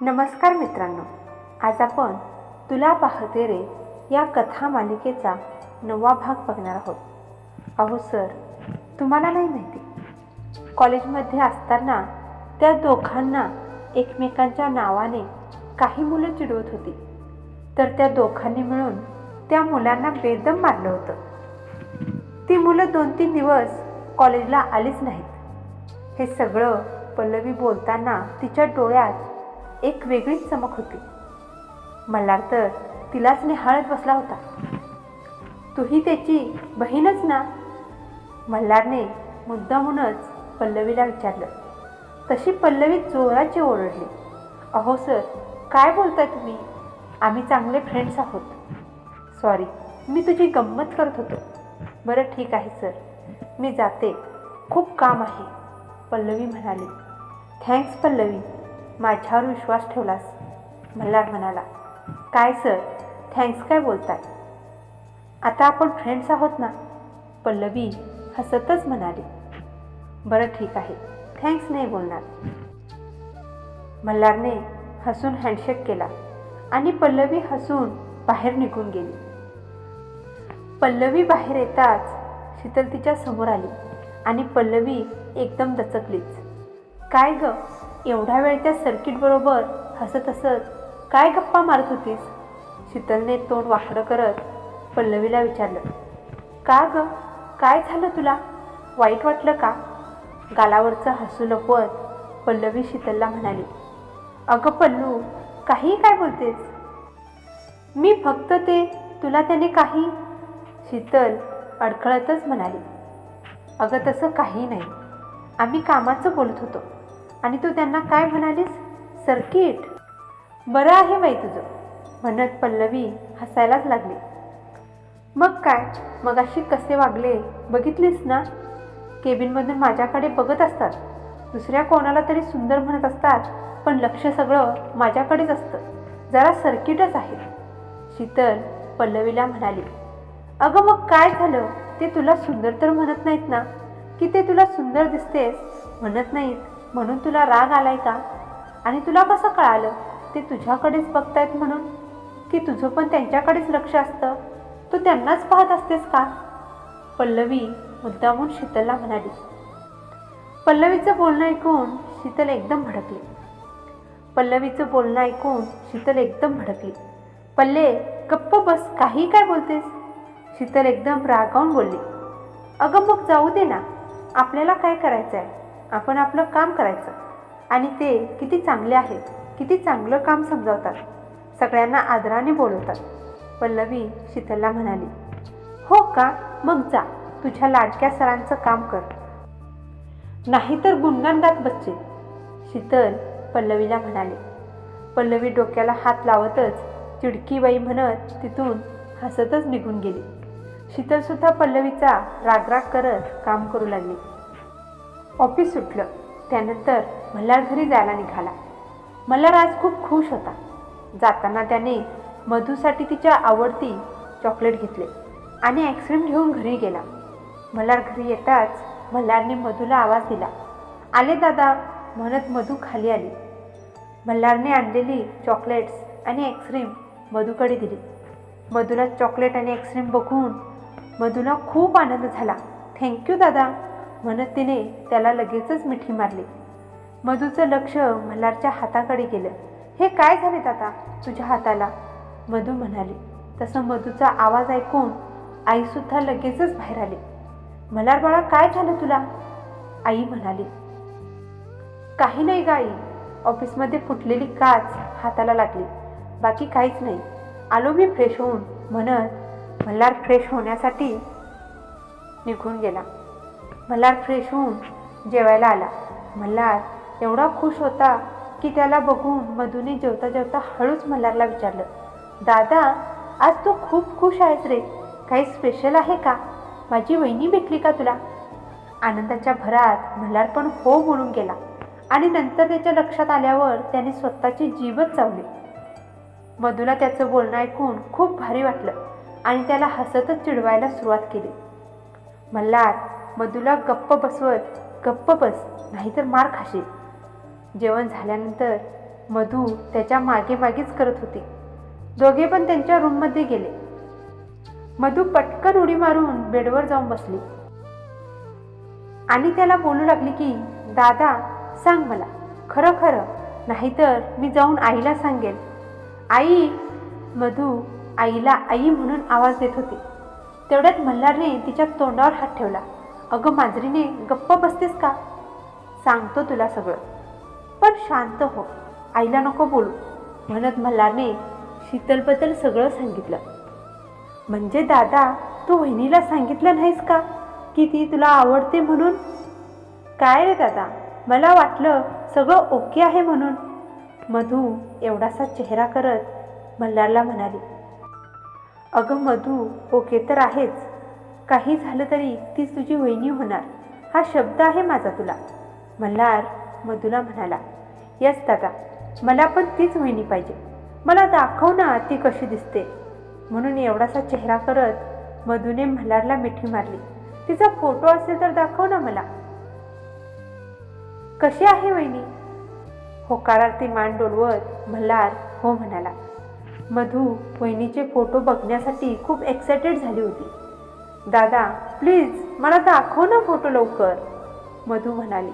नमस्कार मित्रांनो आज आपण तुला पाहते रे या कथा मालिकेचा नववा भाग बघणार आहोत. अहो सर तुम्हाला नाही माहिती. कॉलेजमध्ये असताना त्या दोघांना एकमेकांच्या नावाने काही मुलं चिडवत होती. तर त्या दोघांनी मिळून त्या मुलांना बेदम मारलं होतं. ती मुलं दोन तीन दिवस कॉलेजला आलीच नाहीत. हे सगळं पल्लवी बोलताना तिच्या डोळ्यात एक वेगळीच चमक होती. मल्हार तर तिलाच निहाळत बसला होता. तूही त्याची बहीणच ना? मल्हारने मुद्दामूनच पल्लवीला विचारलं. तशी पल्लवी जोराची ओरडली. अहो सर काय बोलताय तुम्ही? आम्ही चांगले फ्रेंड्स आहोत. सॉरी मी तुझी गंमत करत होतो. बरं ठीक आहे सर. मी जाते. खूप काम आहे. पल्लवी म्हणाली. थँक्स पल्लवी. माझ्यावर विश्वास ठेवलास? मल्हार म्हणाला काय सर? थँक्स काय बोलताय? आता आपण फ्रेंड्स आहोत ना? पल्लवी हसतच म्हणाली बरं ठीक आहे थँक्स नाही बोलणार. मल्हारने हसून हँडशेक केला आणि पल्लवी हसून बाहेर निघून गेली. पल्लवी बाहेर येताच शीतल तिच्या समोर आली आणि पल्लवी एकदम दचकलीच. काय ग? एवढा वेळ त्या सर्किटबरोबर हसत हसत काय गप्पा मारत होतीस? शीतलने तोंड वाकडं करत पल्लवीला विचारलं का ग? काय झालं तुला? वाईट वाटलं का? गालावरचं हसू लपवत पल्लवी शीतलला म्हणाली अगं पल्लू काही काय बोलतेस? मी फक्त ते तुला त्याने काही? शीतल अडखळतच म्हणाली अगं तसं काही नाही. आम्ही कामाचं बोलत होतो. आणि तू त्यांना काय म्हणालीस? सर्किट. बरं आहे बाई तुझं. म्हणत पल्लवी हसायलाच लागली. मग काय? मगाशी कसे वागले? बघितलीस ना? केबिनमधून माझ्याकडे बघत असतात. दुसऱ्या कोणाला तरी सुंदर म्हणत असतात पण लक्ष सगळं माझ्याकडेच असतं. जरा सर्किटच आहे. शीतल पल्लवीला म्हणाली अगं मग काय झालं? ते तुला सुंदर तर म्हणत नाहीत ना? की ते तुला सुंदर दिसतेस? म्हणत नाहीत. म्हणून तुला राग आलाय का? आणि तुला कसं कळालं? ते तुझ्याकडेच बघतायत म्हणून? की तुझं पण त्यांच्याकडेच लक्ष असतं? तू त्यांनाच पाहत असतेस का? पल्लवी मुद्दामून शीतलला म्हणाली. पल्लवीचं बोलणं ऐकून शीतल एकदम भडकली. पल्लवीचं बोलणं ऐकून शीतल एकदम भडकली. पल्ले गप्प बस काही काय बोलतेस? शीतल एकदम रागावून बोलली. अगं मग जाऊ दे ना. आपल्याला काय करायचं आहे आपण आपलं काम करायचं. आणि ते किती चांगले आहेत किती चांगलं काम समजावतात. सगळ्यांना आदराने बोलवतात. पल्लवी शीतलला म्हणाली हो का? मग जा. तुझ्या लाडक्या सरांचं काम कर. नाहीतर गुणगान गात बसचे. शीतल पल्लवीला म्हणाले. पल्लवी डोक्याला हात लावतच चिडकीबाई म्हणत तिथून हसतच निघून गेली. शीतलसुद्धा पल्लवीचा रागराग करत काम करू लागली. ऑफिस सुटलं. त्यानंतर मल्हार घरी जायला निघाला. मल्हार आज खूप खुश होता. जाताना त्याने मधूसाठी तिच्या आवडती चॉकलेट घेतले आणि आईस्क्रीम घेऊन घरी गेला. मल्हार घरी येताच मल्हारने मधूला आवाज दिला. आले दादा म्हणत मधू खाली आली. मल्हारने आणलेली चॉकलेट्स आणि आईस्क्रीम मधूकडे दिली. मधूला चॉकलेट आणि आईस्क्रीम बघून मधूला खूप आनंद झाला. थँक्यू दादा म्हणत तिने त्याला लगेचच मिठी मारली. मधूचं लक्ष मल्हारच्या हाताकडे गेलं. हे काय झाले दादा तुझ्या हाताला? मधू म्हणाली. तसं मधूचा आवाज ऐकून आईसुद्धा लगेचच बाहेर आली. मल्हार बाळा काय झालं तुला? आई म्हणाली. काही नाही गाई ऑफिसमध्ये फुटलेली काच हाताला लागली. बाकी काहीच नाही. आलो मी फ्रेश होऊन. म्हणत मल्हार फ्रेश होण्यासाठी निघून गेला. मल्हार फ्रेश होऊन जेवायला आला. मल्हार एवढा खुश होता की त्याला बघून मधूने जेवता जेवता हळूच मल्हारला विचारलं दादा आज तू खूप खुश आहेस रे. काही स्पेशल आहे का? माझी वहिनी भेटली का तुला? आनंदाच्या भरात मल्हार पण हो म्हणून गेला आणि नंतर त्याच्या लक्षात आल्यावर त्याने स्वतःची जीवच चावली. मधूला त्याचं बोलणं ऐकून खूप भारी वाटलं आणि त्याला हसतच चिडवायला सुरुवात केली. मल्हार मधूला गप्प बसवत गप्प बस नाहीतर मार खाशील. जेवण झाल्यानंतर मधू त्याच्यामागे मागेच करत होते. दोघे पण त्यांच्या रूममध्ये गेले. मधू पटकन उडी मारून बेडवर जाऊन बसली. आणि त्याला बोलू लागली की दादा सांग मला. खरं खरं. नाहीतर मी जाऊन आईला सांगेन. आई मधू आईला आई म्हणून आवाज देत होती. तेवढ्यात मल्हारने तिच्या तोंडावर हात ठेवला. अगं मांजरीने गप्प बसतेस का? सांगतो तुला सगळं. पण शांत हो. आईला नको बोलू. म्हणत मल्हारने शीतलबद्दल सगळं सांगितलं. म्हणजे दादा तू वहिनीला सांगितलं नाहीस का की ती तुला आवडते म्हणून? काय रे दादा? मला वाटलं सगळं ओके आहे म्हणून. मधू एवढासा चेहरा करत मल्हारला म्हणाली अगं मधू ओके तर आहेच. काही झालं तरी तीच तुझी वहिनी होणार. हा शब्द आहे माझा तुला. मल्हार मधूला म्हणाला यस दादा मला पण तीच वहिनी पाहिजे. मला दाखव ना ती कशी दिसते. म्हणून एवढासा चेहरा करत मधूने मल्हारला मिठी मारली तिचा फोटो असेल तर दाखव ना मला. कशी आहे वहिनी? होकारार्थी मान डोलवत मल्हार हो म्हणाला. मधू वहिनीचे फोटो बघण्यासाठी खूप एक्सायटेड झाली होती. दादा प्लीज मला दाखव ना फोटो लवकर. मधू म्हणाली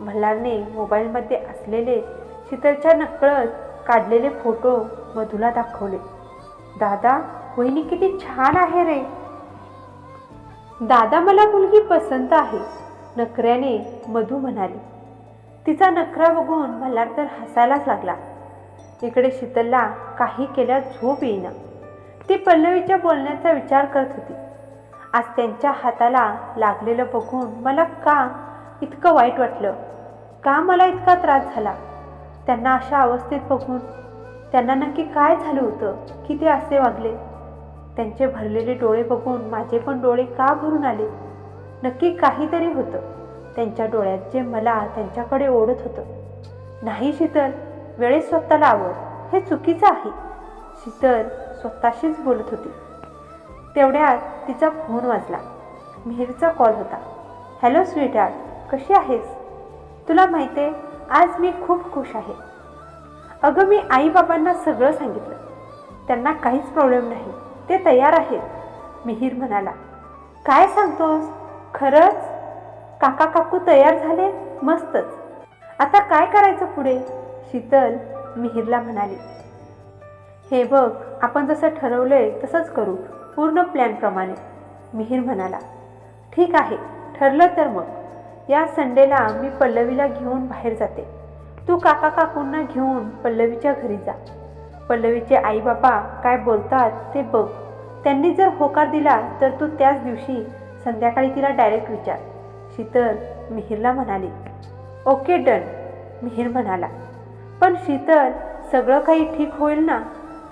मल्हारने मोबाईलमध्ये असलेले शीतलच्या नकळत काढलेले फोटो मधूला दाखवले. दादा वहिनी किती छान आहे रे. दादा मला मुलगी पसंत आहे नकऱ्याने मधू म्हणाली. तिचा नखरा बघून मल्हार तर हसायलाच लागला. इकडे शीतलला काही केल्या झोप येईना. ती पल्लवीच्या बोलण्याचा विचार करत होती. आज त्यांच्या हाताला लागलेलं बघून मला का इतकं वाईट वाटलं? का मला इतका त्रास झाला? त्यांना अशा अवस्थेत बघून त्यांना नक्की काय झालं होतं? की ते असे वागले? त्यांचे भरलेले डोळे बघून माझे पण डोळे का भरून आले? नक्की काहीतरी होतं. त्यांच्या डोळ्यात जे मला त्यांच्याकडे ओढत होतं. नाही शीतल वेळेत स्वतःला आवड. हे चुकीचं आहे. शीतल स्वतःशीच बोलत होती. तेवढ्यात तिचा फोन वाजला. मिहिरचा कॉल होता. हॅलो स्वीटार कशी आहेस? तुला माहिती आहे आज मी खूप खुश आहे. अगं मी आईबाबांना सगळं सांगितलं. त्यांना काहीच प्रॉब्लेम नाही. ते तयार आहेत मिहीर म्हणाला. काय सांगतोस? खरंच? काका काकू तयार झाले? मस्तच. आता काय करायचं पुढे? शीतल मिहीरला म्हणाली. हे बघ आपण जसं ठरवलंय तसंच करू. पूर्ण प्लॅनप्रमाणे मिहीर म्हणाला ठीक आहे ठरलं तर मग. या संडेला मी पल्लवीला घेऊन बाहेर जाते. तू काका काकूंना घेऊन पल्लवीच्या घरी जा. पल्लवीचे आई बाबा काय बोलतात ते बघ. त्यांनी जर होकार दिला तर तू त्याच दिवशी संध्याकाळी तिला डायरेक्ट विचार. शीतल मिहीरला म्हणाली ओके डन. मिहीर म्हणाला पण शीतल सगळं काही ठीक होईल ना?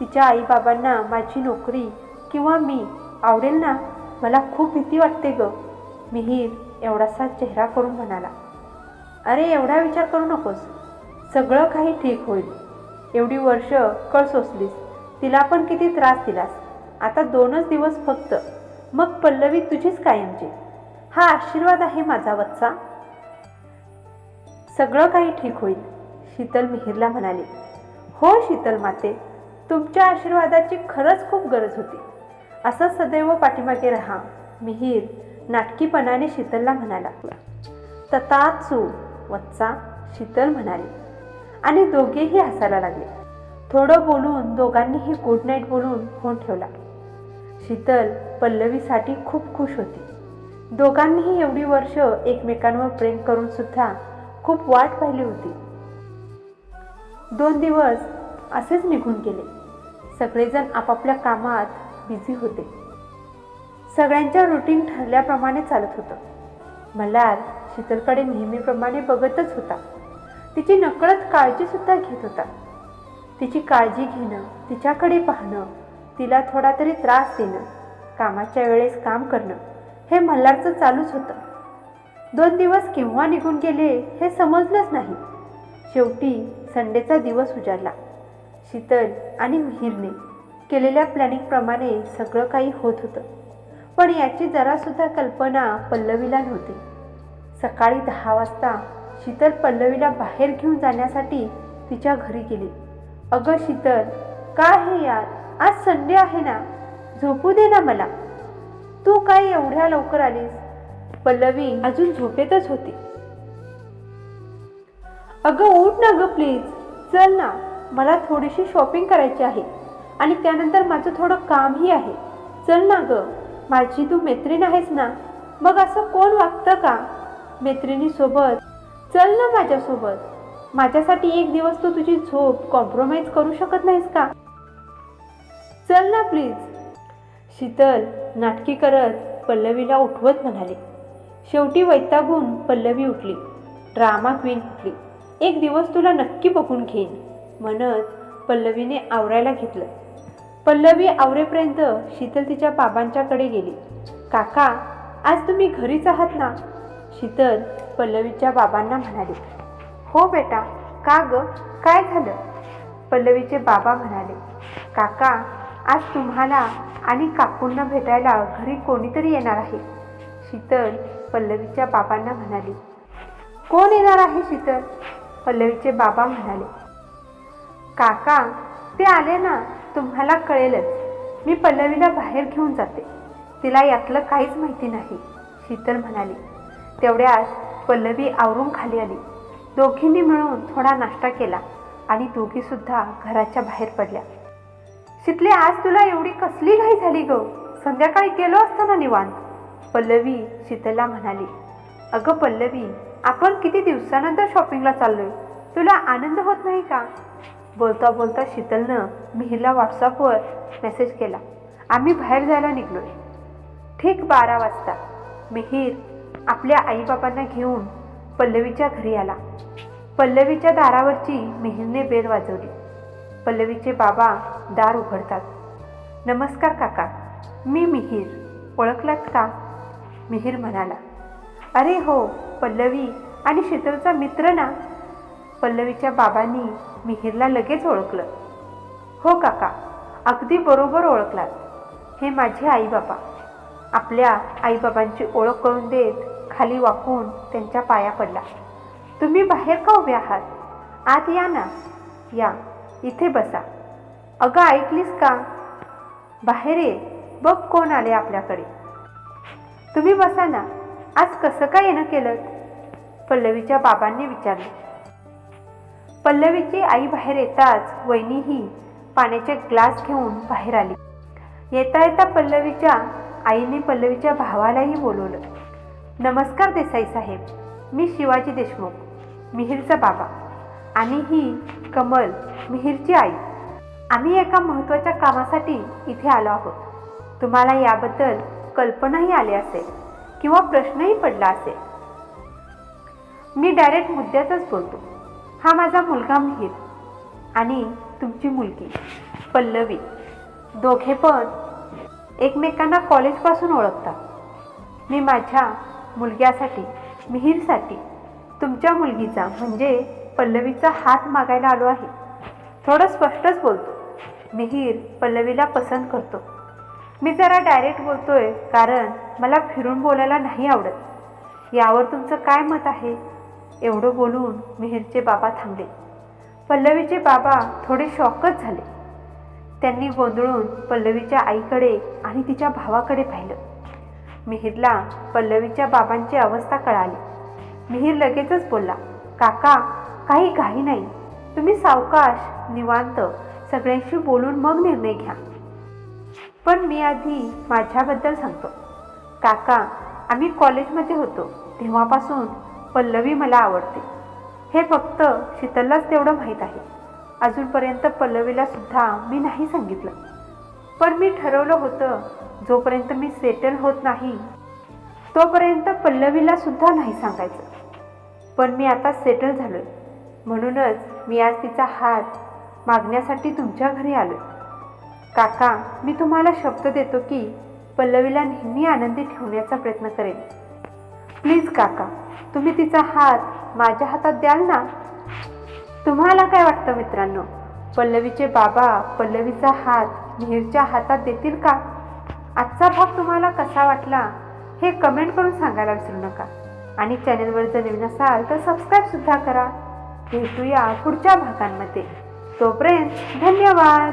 तिच्या आईबाबांना माझी नोकरी किंवा मी आवडेल ना? मला खूप भीती वाटते ग. मिहीर एवढासा चेहरा करून म्हणाला. अरे एवढा विचार करू नकोस. सगळं काही ठीक होईल. एवढी वर्ष कळ सोसलीस. तिला पण किती त्रास दिलास. आता दोनच दिवस फक्त. मग पल्लवी तुझीच कायमची. हा आशीर्वाद आहे माझा वत्सा. सगळं काही ठीक होईल शीतल मिहीरला म्हणाली. हो शीतल माते तुमच्या आशीर्वादाची खरंच खूप गरज होती. असं सदैव पाठीमागे राहा. मिहीर नाटकीपणाने शीतलला म्हणाला. तताचू वत्सा शीतल म्हणाली. आणि दोघेही हसायला लागले. थोडं बोलून दोघांनीही गुड नाईट बोलून फोन ठेवला. शीतल पल्लवीसाठी खूप खुश होती. दोघांनीही एवढी वर्ष एकमेकांवर प्रेम करून सुद्धा खूप वाट पाहिली होती. दोन दिवस असेच निघून गेले. सगळेजण आपापल्या कामात बिझी होते. सगळ्यांच्या रुटीन ठरल्याप्रमाणे चालत होतं. मल्हार शीतलकडे नेहमीप्रमाणे बघतच होता. तिची नकळत काळजीसुद्धा घेत होता. तिची काळजी घेणं तिच्याकडे पाहणं तिला थोडा तरी त्रास देणं कामाच्या वेळेस काम करणं हे मल्हारचं चालूच होतं. दोन दिवस केव्हा निघून गेले हे समजलंच नाही. शेवटी संडेचा दिवस उजाडला. शीतल आणि मिहिरने केलेल्या प्लॅनिंगप्रमाणे सगळं काही होत होतं. पण याची जरासुद्धा कल्पना पल्लवीला नव्हती. सकाळी दहा वाजता शीतल पल्लवीला बाहेर घेऊन जाण्यासाठी तिच्या घरी गेली. अगं शीतल काय हे यार? आज संडे आहे ना? झोपू दे ना मला. तू काय एवढ्या लवकर आलीस? पल्लवी अजून झोपेतच होती. अगं उठ ना गं प्लीज चल ना. मला थोडीशी शॉपिंग करायची आहे. आणि त्यानंतर माझं थोडं कामही आहे. चल ना ग माझी तू मैत्रीण आहेस ना? मग असं कोण वागतं का? मैत्रिणीसोबत. चल ना माझ्यासोबत. माझ्यासाठी एक दिवस तू तुझी झोप कॉम्प्रोमाइज करू शकत नाहीस का? चल ना प्लीज शीतल नाटकी करत पल्लवीला उठवत म्हणाले. शेवटी वैतागून पल्लवी उठली. ड्रामा क्वीन उठली. एक दिवस तुला नक्की बघून घेईन म्हणत पल्लवीने आवरायला घेतलं. पल्लवी आवरेपर्यंत शीतल तिच्या बाबांच्याकडे गेली. काका आज तुम्ही घरीच आहात ना? शीतल पल्लवीच्या बाबांना म्हणाली. हो बेटा का ग? काय झालं? पल्लवीचे बाबा म्हणाले. काका आज तुम्हाला आणि काकूंना भेटायला घरी कोणीतरी येणार आहे. शीतल पल्लवीच्या बाबांना म्हणाली. कोण येणार आहे शीतल? पल्लवीचे बाबा म्हणाले. काका ते आले ना तुम्हाला कळेलच. मी पल्लवीला बाहेर घेऊन जाते. तिला यातलं काहीच माहिती नाही. शीतल म्हणाली. तेवढ्यात पल्लवी आवरून खाली आली. दोघींनी मिळून थोडा नाश्ता केला आणि दोघीसुद्धा घराच्या बाहेर पडल्या. शीतले आज तुला एवढी कसली घाई झाली ग? संध्याकाळी गेलो असताना निवांत. पल्लवी शीतलला म्हणाली. अगं पल्लवी आपण किती दिवसानंतर शॉपिंगला चाललोय? तुला आनंद होत नाही का? बोलता बोलता शीतलनं मिहीरला व्हॉट्सअपवर मेसेज केला. आम्ही बाहेर जायला निघलोय. ठीक बारा वाजता. मिहीर आपल्या आईबाबांना घेऊन पल्लवीच्या घरी आला. पल्लवीच्या दारावरची मिहीरने बेल वाजवली. पल्लवीचे बाबा दार उघडतात. नमस्कार काका. मी मिहीर. ओळखलात का? मिहीर म्हणाला. अरे हो पल्लवी आणि शीतलचा मित्र ना? पल्लवीच्या बाबांनी मिहीरला लगेच ओळखलं. हो काका अगदी बरोबर ओळखलात. हे माझे आईबाबा. आपल्या आईबाबांची ओळख करून देत खाली वाकून त्यांच्या पाया पडला. तुम्ही बाहेर का उभे आहात? आत या ना. या इथे बसा. अगं ऐकलीस का? बाहेर ये. बघ कोण आले आपल्याकडे. तुम्ही बसा ना. आज कसं काय येणं केलं? पल्लवीच्या बाबांनी विचारलं. पल्लवीची आई बाहेर येताच वहिनीही पाण्याचे ग्लास घेऊन बाहेर आली. येता येता पल्लवीच्या आईने पल्लवीच्या भावालाही बोलवलं. नमस्कार देसाई साहेब मी शिवाजी देशमुख मिहीरचा बाबा आणि ही कमल मिहीरची आई. आम्ही एका महत्त्वाच्या कामासाठी इथे आलो आहोत. तुम्हाला याबद्दल कल्पनाही आली असेल किंवा प्रश्नही पडला असेल. मी डायरेक्ट मुद्द्यातच बोलतो. हा माझा मुलगा मिहीर आणि तुमची मुलगी पल्लवी. दोघे पण एकमेकांना कॉलेजपासून ओळखतात. मी माझ्या मुलग्यासाठी मिहीरसाठी तुमच्या मुलगीचा म्हणजे पल्लवीचा हात मागायला आलो आहे. थोडं स्पष्टच बोलतो. मिहीर पल्लवीला पसंत करतो. मी जरा डायरेक्ट बोलतोय कारण मला फिरून बोलायला नाही आवडत. यावर तुमचं काय मत आहे? एवढं बोलून मिहीरचे बाबा थांबले. पल्लवीचे बाबा थोडे शॉकच झाले. त्यांनी गोंधळून पल्लवीच्या आईकडे आणि तिच्या भावाकडे पाहिलं. मिहीरला पल्लवीच्या बाबांची अवस्था कळाली. मिहीर लगेचच बोलला काका काही घाई नाही. तुम्ही सावकाश निवांत सगळ्यांशी बोलून मग निर्णय घ्या. पण मी आधी माझ्याबद्दल सांगतो. काका आम्ही कॉलेजमध्ये होतो. तेव्हापासून पल्लवी मला आवडते. हे फक्त शीतललाच तेवढं माहीत आहे. अजूनपर्यंत पल्लवीला सुद्धा मी नाही सांगितलं. पण मी ठरवलं होतं जोपर्यंत मी सेटल होत नाही तोपर्यंत पल्लवीला सुद्धा नाही सांगायचं. पण मी आता सेटल झालोय. म्हणूनच मी आज तिचा हात मागण्यासाठी तुमच्या घरी आलोय. काका मी तुम्हाला शब्द देतो की पल्लवीला नेहमी आनंदी ठेवण्याचा प्रयत्न करेन. प्लीज काका तुम्ही तिचा हात माझ्या हातात द्याल ना? तुम्हाला काय वाटतं मित्रांनो? पल्लवीचे बाबा पल्लवीचा हात मिहीरच्या हातात देतील का? आजचा भाग तुम्हाला कसा वाटला हे कमेंट करून सांगायला विसरू नका. आणि चॅनलवर जर नवीन असाल तर सबस्क्राईबसुद्धा करा. भेटूया पुढच्या भागांमध्ये. तोपर्यंत धन्यवाद!